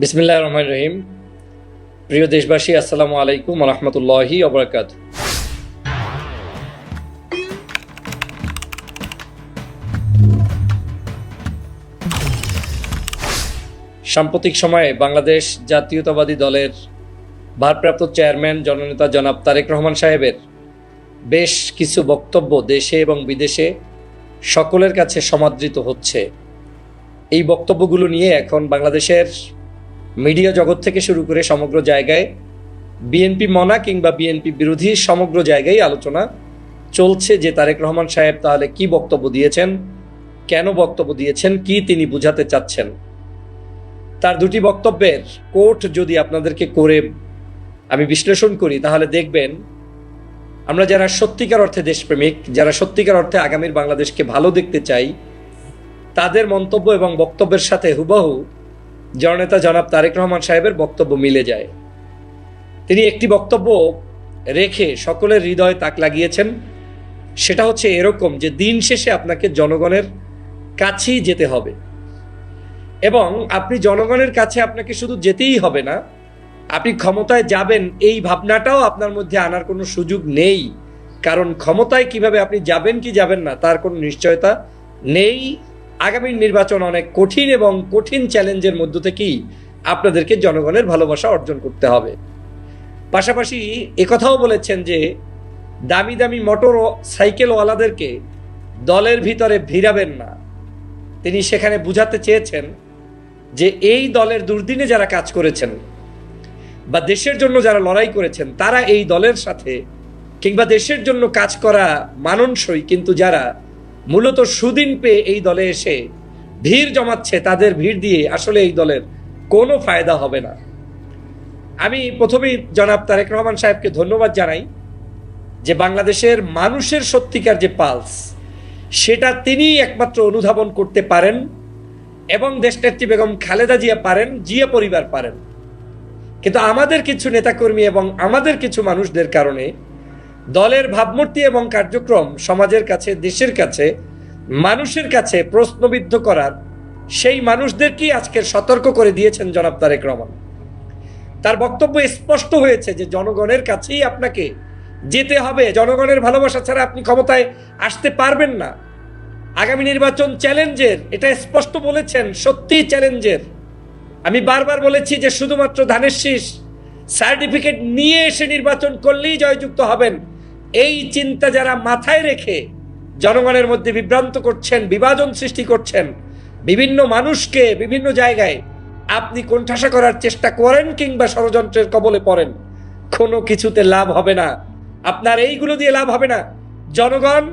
বিসমিল্লাহ রহমান রহিম। প্রিয় দেশবাসী, আসসালামু আলাইকুম রহমতুল্লাহি অবরাকাত সাম্প্রতিক সময়ে বাংলাদেশ জাতীয়তাবাদী দলের ভারপ্রাপ্ত চেয়ারম্যান জননেতা জনাব তারেক রহমান সাহেবের বেশ কিছু বক্তব্য দেশে এবং বিদেশে সকলের কাছে সমাদৃত হচ্ছে। এই বক্তব্যগুলো নিয়ে এখন বাংলাদেশের মিডিয়া জগৎ থেকে শুরু করে সমগ্র জায়গায় বিএনপি মনা কিংবা বিএনপি বিরোধী সমগ্র জায়গায় আলোচনা চলছে যে তারেক রহমান সাহেব তাহলে কি বক্তব্য দিয়েছেন, কেন বক্তব্য দিয়েছেন, কি তিনি বুঝাতে চাচ্ছেন? তার দুটি বক্তব্যের কোট যদি আপনাদেরকে করে আমি বিশ্লেষণ করি, তাহলে দেখবেন আমরা যারা সত্যিকার অর্থে দেশপ্রেমিক, যারা সত্যিকার অর্থে আগামীর বাংলাদেশকে ভালো দেখতে চাই, তাদের মন্তব্য এবং বক্তব্যের সাথে হুবহু জননেতা জনাব তারেক রহমান সাহেবের বক্তব্য মিলে যায়। তিনি একটি বক্তব্য রেখে সকলের হৃদয়ে তাক লাগিয়েছেন। সেটা হচ্ছে এরকম যে দিন শেষে আপনাকে জনগণের কাছেই যেতে হবে। এবং আপনি জনগণের কাছে আপনাকে শুধু যেতেই হবে না, আপনি ক্ষমতায় যাবেন এই ভাবনাটাও আপনার মধ্যে আনার কোনো সুযোগ নেই। কারণ ক্ষমতায় কীভাবে আপনি যাবেন কি যাবেন না, তার কোনো নিশ্চয়তা নেই। আগামী নির্বাচন অনেক কঠিন এবং কঠিন চ্যালেঞ্জের মধ্য থেকেই আপনাদেরকে জনগণের ভালোবাসা অর্জন করতে হবে। পাশাপাশি একথাও বলেছেন যে, দামি দামি মোটর ও সাইকেলওয়ালাদেরকে দলের ভিতরে ভিড়াবেন না। তিনি সেখানে বুঝাতে চেয়েছেন যে, এই দলের দুর্দিনে যারা কাজ করেছেন বা দেশের জন্য যারা লড়াই করেছেন, তারা এই দলের সাথে কিংবা দেশের জন্য কাজ করা মাননসই, কিন্তু যারা মূলত সুদিন পেয়ে এই দলে এসে ভিড় জমাচ্ছে, তাদের ভিড় দিয়ে আসলে এই দলের কোনো ফায়দা হবে না। আমি প্রথমেই জনাব তারেক রহমান সাহেবকে ধন্যবাদ জানাই যে বাংলাদেশের মানুষের সত্যিকার যে পালস, সেটা তিনিই একমাত্র অনুধাবন করতে পারেন এবং দেশনেত্রী বেগম খালেদা জিয়া পারেন, জিয়া পরিবার পারেন। কিন্তু আমাদের কিছু নেতাকর্মী এবং আমাদের কিছু মানুষদের কারণে দলের ভাবমূর্তি এবং কার্যক্রম সমাজের কাছে, দেশের কাছে, মানুষের কাছে প্রশ্নবিদ্ধ করার, সেই মানুষদেরকেই আজকের সতর্ক করে দিয়েছেন জনাব তারেক রহমান। তার বক্তব্য স্পষ্ট হয়েছে যে জনগণের কাছেই আপনাকে যেতে হবে। জনগণের ভালোবাসা ছাড়া আপনি ক্ষমতায় আসতে পারবেন না। আগামী নির্বাচন চ্যালেঞ্জের, এটা স্পষ্ট বলেছেন, সত্যিই চ্যালেঞ্জের। আমি বারবার বলেছি যে শুধুমাত্র ধানের শীষ, সার্টিফিকেট নিয়ে এসে নির্বাচন করলেই জয়যুক্ত হবেন। এই চিন্তা যারা মাথায় রেখে জনগণের মধ্যে বিভ্রান্ত করছেন, বিভাজন সৃষ্টি করছেন, বিভিন্ন মানুষকে বিভিন্ন জায়গায় আপনি কোণঠাসা করার চেষ্টা করেন কিংবা ষড়যন্ত্রের কবলে পড়েন, কোনো কিছুতে লাভ হবে না। আপনার এইগুলো দিয়ে লাভ হবে না। জনগণ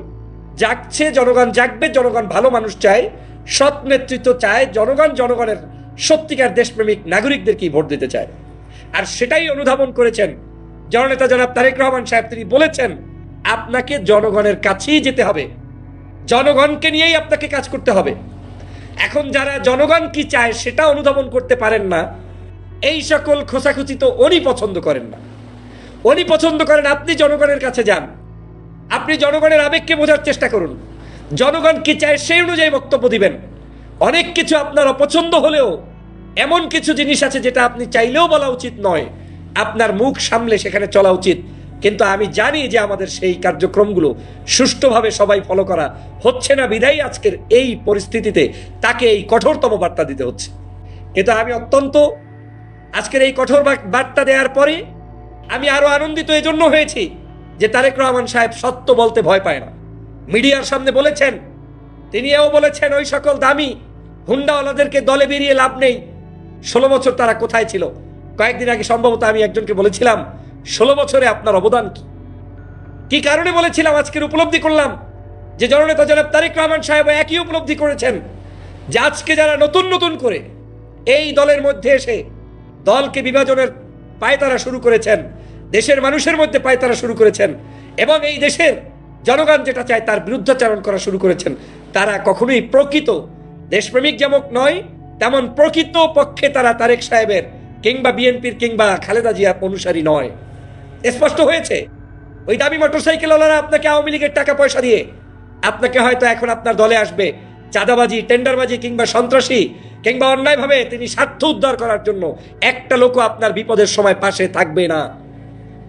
জাগছে, জনগণ জাগবে, জনগণ ভালো মানুষ চায়, সৎ নেতৃত্ব চায়, জনগণ জনগণের সত্যিকার দেশপ্রেমিক নাগরিকদেরকেই ভোট দিতে চায়। আর সেটাই অনুধাবন করেছেন জননেতা জনাব তারেক রহমান সাহেব, তিনি বলেছেন আপনাকে জনগণের কাছেই যেতে হবে। জনগণকে নিয়েই আপনাকে কাজ করতে হবে। এখন যারা জনগণ কি চায় সেটা অনুধাবন করতে পারেন না, এই সকল খোসাখুচি তো উনি পছন্দ করেন না। উনি পছন্দ করেন আপনি জনগণের কাছে যান। আপনি জনগণের আবেগকে বোঝার চেষ্টা করুন। জনগণ কি চায় সেই অনুযায়ী বক্তব্য দিবেন। অনেক কিছু আপনার অপছন্দ হলেও এমন কিছু জিনিস আছে যেটা আপনি চাইলেও বলা উচিত নয়। আপনার মুখ সামলে সেখানে চলা উচিত। কিন্তু আমি জানি যে আমাদের সেই কার্যক্রমগুলো সুষ্ঠুভাবে সবাই ফলো করা হচ্ছে না। বিধায় আজকের এই পরিস্থিতিতে তাকে এই কঠোরতম বার্তা দিতে হচ্ছে। কিন্তু আমি অত্যন্ত আজকের এই কঠোর বার্তা দেওয়ার পরে আমি আরও আনন্দিত এজন্য হয়েছি যে তারেক রহমান সাহেব সত্য বলতে ভয় পায় না। মিডিয়ার সামনে বলেছেন, তিনি এও বলেছেন, ওই সকল দামি হুন্ডাওয়ালাদেরকে দলে বেরিয়ে লাভ নেই। ষোলো বছর তারা কোথায় ছিল? কয়েকদিন আগে সম্ভবত আমি একজনকে বলেছিলাম ষোলো বছরে আপনার অবদান কি? কি কারণে বলেছিলাম আজকের উপলব্ধি করলাম? যে জননেতা জনাব তারেক রহমান সাহেব একই উপলব্ধি করেছেন যে আজকে যারা নতুন নতুন করে এই দলের মধ্যে এসে দলকে বিভাজনের পায়তারা শুরু করেছেন, দেশের মানুষের মধ্যে পায়তারা শুরু করেছেন এবং এই দেশের জনগণ যেটা চায় তার বিরুদ্ধাচারণ করা শুরু করেছেন, তারা কখনোই প্রকৃত দেশপ্রেমিক যেমন নয়, তেমন প্রকৃত পক্ষে তারা তারেক সাহেবের কিংবা বিএনপির কিংবা খালেদা জিয়ার অনুসারী নয়। স্পষ্ট হয়েছে। ওই দামি মোটরসাইকেলওয়ালারা আপনাকে আওয়ামী লীগের টাকা পয়সা দিয়ে, আপনাকে হয়তো এখন আপনার দলে আসবে, চাঁদাবাজি, টেন্ডারবাজি কিংবা সন্ত্রাসী কিংবা অন্যায়ভাবে তিনি স্বার্থ উদ্ধার করার জন্য একটা লোকও আপনার বিপদের সময় পাশে থাকবে না।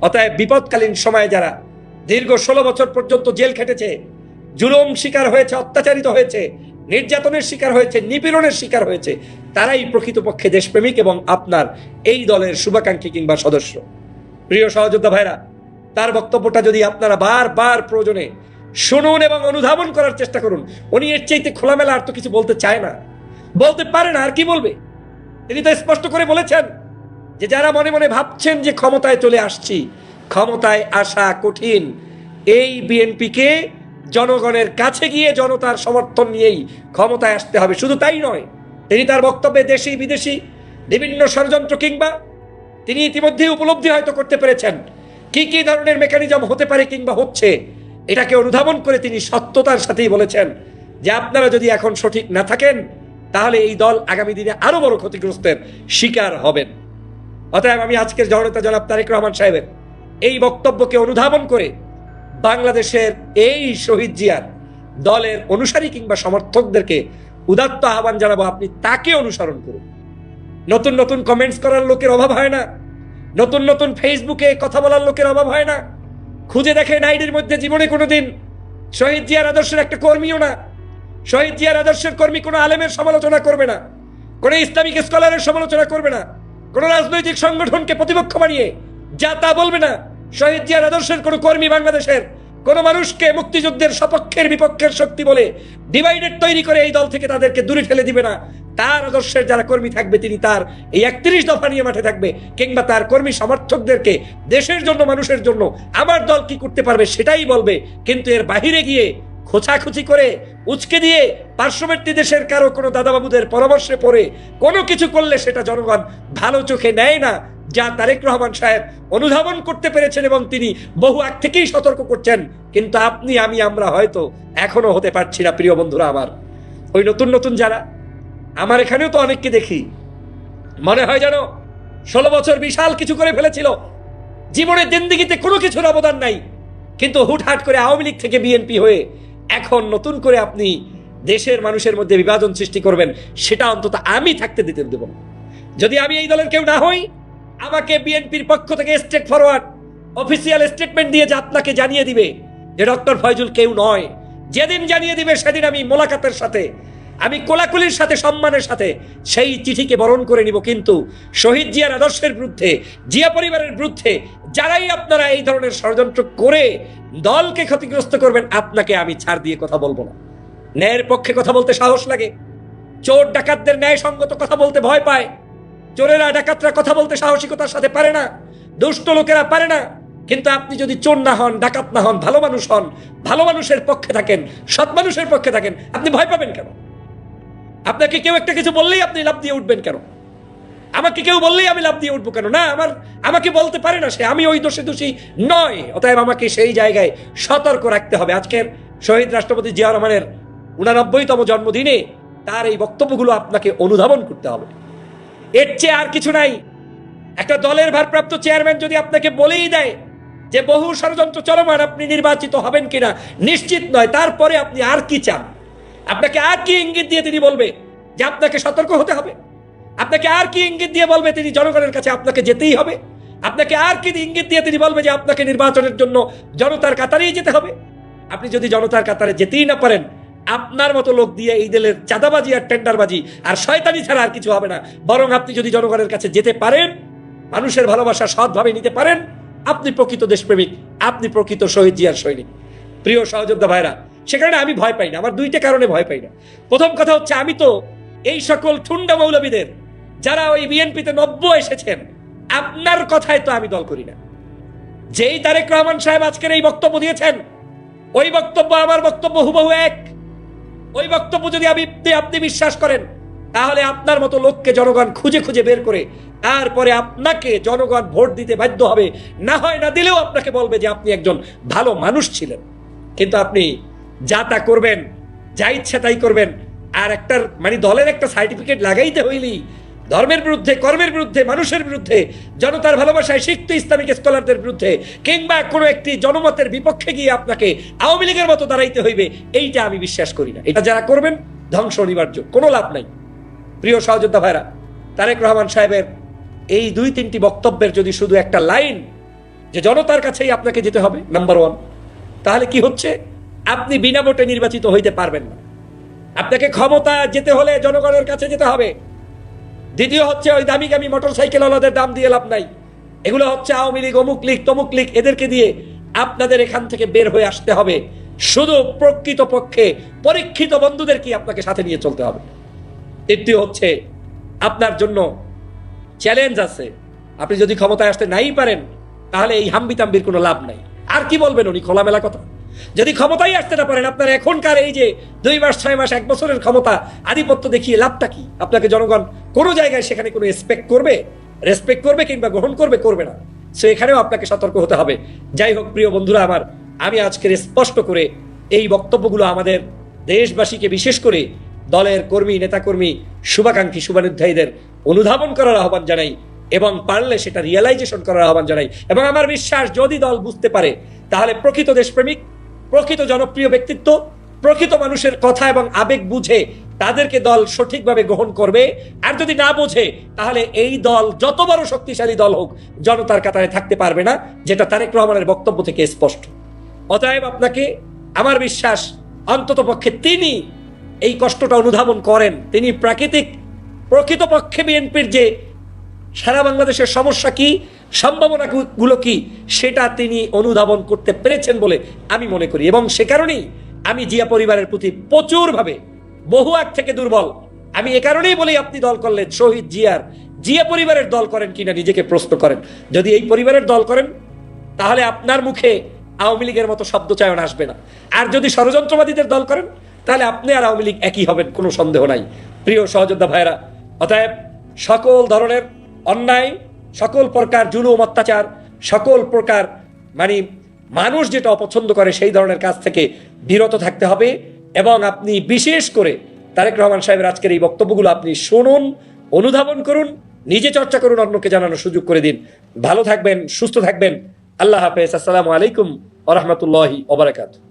অতএব বিপদকালীন সময়ে যারা দীর্ঘ ষোলো বছর পর্যন্ত জেল খেটেছে, জুলুম শিকার হয়েছে, অত্যাচারিত হয়েছে, নির্যাতনের শিকার হয়েছে, নিপীড়নের শিকার হয়েছে, তারাই প্রকৃতপক্ষে দেশপ্রেমিক এবং আপনার এই দলের শুভাকাঙ্ক্ষী কিংবা সদস্য। প্রিয় সহযোদ্ধা ভাইরা, তার বক্তব্যটা যদি আপনারা বারবার প্রয়োজনে শুনুন এবং অনুধাবন করার চেষ্টা করুন, উনি এর চাইতে খোলামেলা আর তো কিছু বলতে চায় না। বলতে পারে না, আর কি বলবে? তিনি তো স্পষ্ট করে বলেছেন যে যারা মনে মনে ভাবছেন যে ক্ষমতায় চলে আসছি, ক্ষমতায় আসা কঠিন। এই বিএনপিকে জনগণের কাছে গিয়ে জনতার সমর্থন নিয়েই ক্ষমতায় আসতে হবে। শুধু তাই নয়, তিনি তার বক্তব্যে দেশি বিদেশি বিভিন্ন ষড়যন্ত্র কিংবা তিনি ইতিমধ্যে উপলব্ধি হয়তো করতে পেরেছেন। কি কি ধরনের মেকানিজম হতে পারে কিংবা হচ্ছে, এটাকে অনুধাবন করে তিনি সত্যতার সাথেই বলেছেন যে আপনারা যদি এখন সঠিক না থাকেন, তাহলে এই দল আগামী দিনে আরও বড় ক্ষতিগ্রস্তের শিকার হবেন। অতএব আমি আজকের জননেতা জনাব তারেক রহমান সাহেবের এই বক্তব্যকে অনুধাবন করে বাংলাদেশের এই শহীদ জিয়ার দলের অনুসারী কিংবা সমর্থকদেরকে উদাত্ত আহ্বান জানাব। আপনি তাকে অনুসরণ করুন। নতুন নতুন কমেন্টস করার লোকের অভাব হয় না। নতুন নতুন ফেসবুকে কথা বলার লোকের অভাব হয় না। খুঁজে দেখে নাইডের মধ্যে জীবনে কোনোদিন শহীদ জিয়ার আদর্শের একটা কর্মীও না। শহীদ জিয়ার আদর্শের কর্মী কোনো আলেমের সমালোচনা করবে না। কোনো ইসলামিক স্কলারের সমালোচনা করবে না। কোনো রাজনৈতিক সংগঠনকে প্রতিপক্ষ বানিয়ে যা তা বলবে না। শহীদ জিয়ার আদর্শের কোনো কর্মী বাংলাদেশের কোনো মানুষকে মুক্তিযুদ্ধের সপক্ষের বিপক্ষের শক্তি বলে ডিভাইডেড তৈরি করে এই দল থেকে তাদেরকে দূরে ফেলে দিবে না। তার আদর্শের যারা কর্মী থাকবে, তিনি তার এই একত্রিশ দফা নিয়ে মাঠে থাকবে কিংবা তার কর্মী সমর্থকদেরকে দেশের জন্য, মানুষের জন্য আমার দল কি করতে পারবে সেটাই বলবে। কিন্তু এর বাহিরে গিয়ে খোঁচাখুচি করে, উচকে দিয়ে পার্শ্ববর্তী দেশের কারও কোনো দাদাবাবুদের পরামর্শে পড়ে কোনো কিছু করলে সেটা জনগণ ভালো চোখে নেয় না। যা তারেক রহমান সাহেব অনুধাবন করতে পেরেছেন এবং তিনি বহু আগ থেকেই সতর্ক করছেন, কিন্তু আপনি, আমি, আমরা হয়তো এখনও হতে পারছি না, প্রিয় বন্ধুরা আমার। ওই নতুন নতুন যারা, আমার এখানেও তো অনেককে দেখি। মনে হয় যেন ষোলো বছর বিশাল কিছু করে ফেলেছিল। জীবনের দিনদিগিতে কোনো কিছুর অবদান নাই। কিন্তু হুটহাট করে আওয়ামী লীগ থেকে বিএনপি হয়ে এখন নতুন করে আপনি দেশের মানুষের মধ্যে বিভাজন সৃষ্টি করবেন, সেটা অন্তত আমি থাকতে দিতে দেব। যদি আমি এই দলের কেউ না হই আমাকে বিএনপির পক্ষ থেকে স্টেট ফরওয়ার্ড অফিসিয়াল স্টেটমেন্ট দিয়ে যে আপনাকে জানিয়ে দিবে যে ডক্টর ফয়জুল কেউ নয়। যেদিন জানিয়ে দিবে, সেদিন আমি মোলাকাতের সাথে, আমি কোলাকুলির সাথে, সম্মানের সাথে সেই চিঠিকে বরণ করে নিব। কিন্তু শহীদ জিয়ার আদর্শের বিরুদ্ধে, জিয়া পরিবারের বিরুদ্ধে, যারাই আপনারা এই ধরনের ষড়যন্ত্র করে দলকে ক্ষতিগ্রস্ত করবেন, আপনাকে আমি ছাড় দিয়ে কথা বলব না। ন্যায়ের পক্ষে কথা বলতে সাহস লাগে। চোর ডাকাতদের ন্যায়সঙ্গত কথা বলতে ভয় পায়। চোরেরা ডাকাতরা কথা বলতে সাহসিকতার সাথে পারে না, দুষ্ট লোকেরা পারে না। কিন্তু আপনি যদি চোর না হন, ডাকাত না হন, ভালো মানুষ হন, ভালো মানুষের পক্ষে থাকেন, সৎ মানুষের পক্ষে থাকেন, আপনি ভয় পাবেন কেন? আপনাকে কেউ একটা কিছু বললেই আপনি লাভ দিয়ে উঠবেন কেন? আমাকে কেউ বললেই আমি লাভ দিয়ে উঠবো কেন? না, আমার, আমাকে বলতে পারে না সে, আমি ওই দোষে দোষী নয়। অতএব আমাকে সেই জায়গায় সতর্ক রাখতে হবে। আজকের শহীদ রাষ্ট্রপতি জিয়া রহমানের উনানব্বইতম জন্মদিনে তার এই বক্তব্যগুলো আপনাকে অনুধাবন করতে হবে। এর চেয়ে আর কিছু নাই। একটা দলের ভারপ্রাপ্ত চেয়ারম্যান যদি আপনাকে বলেই দেয় যে বহু ষড়যন্ত্র চলমান, আপনি নির্বাচিত হবেন কিনা, নিশ্চিত নয়। তারপরে আপনি আর কি চান? আপনাকে আর কি ইঙ্গিত দিয়ে তিনি বলবে যে আপনাকে সতর্ক হতে হবে? আপনাকে আর কি ইঙ্গিত দিয়ে বলবে তিনি জনগণের কাছে আপনাকে যেতেই হবে? আপনাকে আর কি ইঙ্গিত দিয়ে তিনি বলবে যে আপনাকে নির্বাচনের জন্য জনতার কাতারেই যেতে হবে? আপনি যদি জনতার কাতারে যেতেই না পারেন আপনার মতো লোক দিয়ে এই দলের চাঁদাবাজি আর টেন্ডারবাজি আর শয়তানি ছাড়া আর কিছু হবে না। বরং আপনি যদি জনগণের কাছে যেতে পারেন, মানুষের ভালোবাসা সৎভাবে নিতে পারেন, আপনি প্রকৃত দেশপ্রেমিক, আপনি প্রকৃত শহীদ জিয়ার সৈনিক। প্রিয় সহযোদ্ধা ভাইরা, সেখানে আমি ভয় পাই না, আমার দুইটা কারণে ভয় পাই না। প্রথম কথা হচ্ছে, আমি তো এই সকল ঠুন্ডা মৌলবীদের, যারা ওই বিএনপিতে নব্য এসেছেন, আপনার কথায় তো আমি দল করি না। যেই তারেক রহমান সাহেব আজকের এই বক্তব্য দিয়েছেন, ওই বক্তব্য, আমার বক্তব্য হুবহু এক। ওই বক্তব্য যদি আপনি আপনি বিশ্বাস করেন, তাহলে আপনার মতো লোককে জনগণ খুঁজে খুঁজে বের করে তারপরে আপনাকে জনগণ ভোট দিতে বাধ্য হবে। না হয় না দিলেও আপনাকে বলবে যে আপনি একজন ভালো মানুষ ছিলেন। কিন্তু আপনি যা তা করবেন, যা ইচ্ছা তাই করবেন। আর একটা মানে দলের একটা সার্টিফিকেট লাগাইতে হইলি ধর্মের বিরুদ্ধে, কর্মের বিরুদ্ধে, মানুষের বিরুদ্ধে, জনতার ভালোবাসায় শিখত ইসলামিক স্কলারদের বিরুদ্ধে, কিংবা কোনো একটি জনমতের বিপক্ষে গিয়ে আপনাকে আওয়ামী লীগের মতো দাঁড়াইতে হইবে, এইটা আমি বিশ্বাস করি না। এটা যারা করবেন, ধ্বংস অনিবার্য, কোনো লাভ নাই। প্রিয় সহযোদ্ধা ভাইরা, তারেক রহমান সাহেবের এই দুই তিনটি বক্তব্যের যদি শুধু একটা লাইন, যে জনতার কাছেই আপনাকে যেতে হবে, নাম্বার ওয়ান, তাহলে কি হচ্ছে? আপনি বিনা ভোটে নির্বাচিত হইতে পারবেন না। আপনাকে ক্ষমতা যেতে হলে জনগণের কাছে যেতে হবে। দ্বিতীয় হচ্ছে ওই দামি দামি মোটর সাইকেল ওলাদের দাম দিয়ে লাভ নাই। এগুলো হচ্ছে আওয়ামী লীগ, অমুক লীগ, তমুক লীগ, এদেরকে দিয়ে আপনাদের এখান থেকে বের হয়ে আসতে হবে। শুধু প্রকৃত পক্ষে পরীক্ষিত বন্ধুদেরকে আপনাকে সাথে নিয়ে চলতে হবে? তৃতীয় হচ্ছে আপনার জন্য চ্যালেঞ্জ আছে। আপনি যদি ক্ষমতায় আসতে নাই পারেন, তাহলে এই হাম্বি তাম্বির কোনো লাভ নাই। আর কি বলবেন উনি? খোলামেলা কথা। যদি ক্ষমতায় আসতে না পারেন, আপনার এখনকার এই যে দুই মাস, ছয় মাস, এক বছরের ক্ষমতা, আধিপত্য দেখিয়ে লাভটা কি? আপনাকে জনগণ কোনো জায়গায় সেখানে কোনো রেসপেক্ট করবে রেসপেক্ট করবে কিংবা গ্রহণ করবে করবে না। সো এখানেও আপনাকে সতর্ক হতে হবে। যাই হোক, প্রিয় বন্ধুরা আমার, আমি আজকের স্পষ্ট করে এই বক্তব্যগুলো আমাদের দেশবাসীকে বিশেষ করে দলের কর্মী, নেতাকর্মী, শুভাকাঙ্ক্ষী, শুভানুধ্যায়ীদের অনুধাবন করার আহ্বান জানাই এবং পারলে সেটা রিয়েলাইজেশন করার আহ্বান জানাই। এবং আমার বিশ্বাস, যদি দল বুঝতে পারে, তাহলে প্রকৃত দেশপ্রেমিক, প্রকৃত জনপ্রিয় ব্যক্তিত্ব প্রকৃত মানুষের কথা এবং আবেগ বুঝে তাদেরকে দল সঠিকভাবে গ্রহণ করবে। আর যদি না বোঝে, তাহলে এই দল যত বড় শক্তিশালী দল হোক, জনতার কাতারে থাকতে পারবে না, যেটা তারেক রহমানের বক্তব্য থেকে স্পষ্ট। অতএব আপনাকে আমার বিশ্বাস, অন্তত পক্ষে তিনি এই কষ্টটা অনুধাবন করেন। তিনি প্রাকৃতিক, প্রকৃতপক্ষে বিএনপির যে সারা বাংলাদেশের সমস্যা কি সম্ভাবনা গুলো কি, সেটা তিনি অনুধাবন করতে পেরেছেন বলে আমি মনে করি। এবং সে কারণেই আমি জিয়া পরিবারের প্রতি প্রচুরভাবে বহু আগ থেকে দুর্বল। আমি এ কারণেই বলি আপনি দল করলেন, শহীদ জিয়ার। জিয়া পরিবারের দল করেন কিনা নিজেকে প্রশ্ন করেন। যদি এই পরিবারের দল করেন, তাহলে আপনার মুখে আওয়ামী লীগের মতো শব্দ চায়ন আসবে না। আর যদি ষড়যন্ত্রবাদীদের দল করেন, তাহলে আপনি আর আওয়ামী লীগ একই হবেন, কোনো সন্দেহ নাই। প্রিয় সহযোদ্ধা ভাইরা অতএব সকল ধরনের অন্যায়, সকল প্রকার জুলুম, অত্যাচার, সকল প্রকার মানে মানুষ যেটা অপছন্দ করে সেই ধরনের কাজ থেকে বিরত থাকতে হবে এবং আপনি বিশেষ করে তারেক রহমান সাহেবের আজকের এই বক্তব্যগুলো আপনি শুনুন, অনুধাবন করুন, নিজে চর্চা করুন, অন্যকে জানানোর সুযোগ করে দিন। ভালো থাকবেন, সুস্থ থাকবেন। আল্লাহ হাফেজ। আসসালামু আলাইকুম আ রহমতুল্লাহি ওবরাকাতু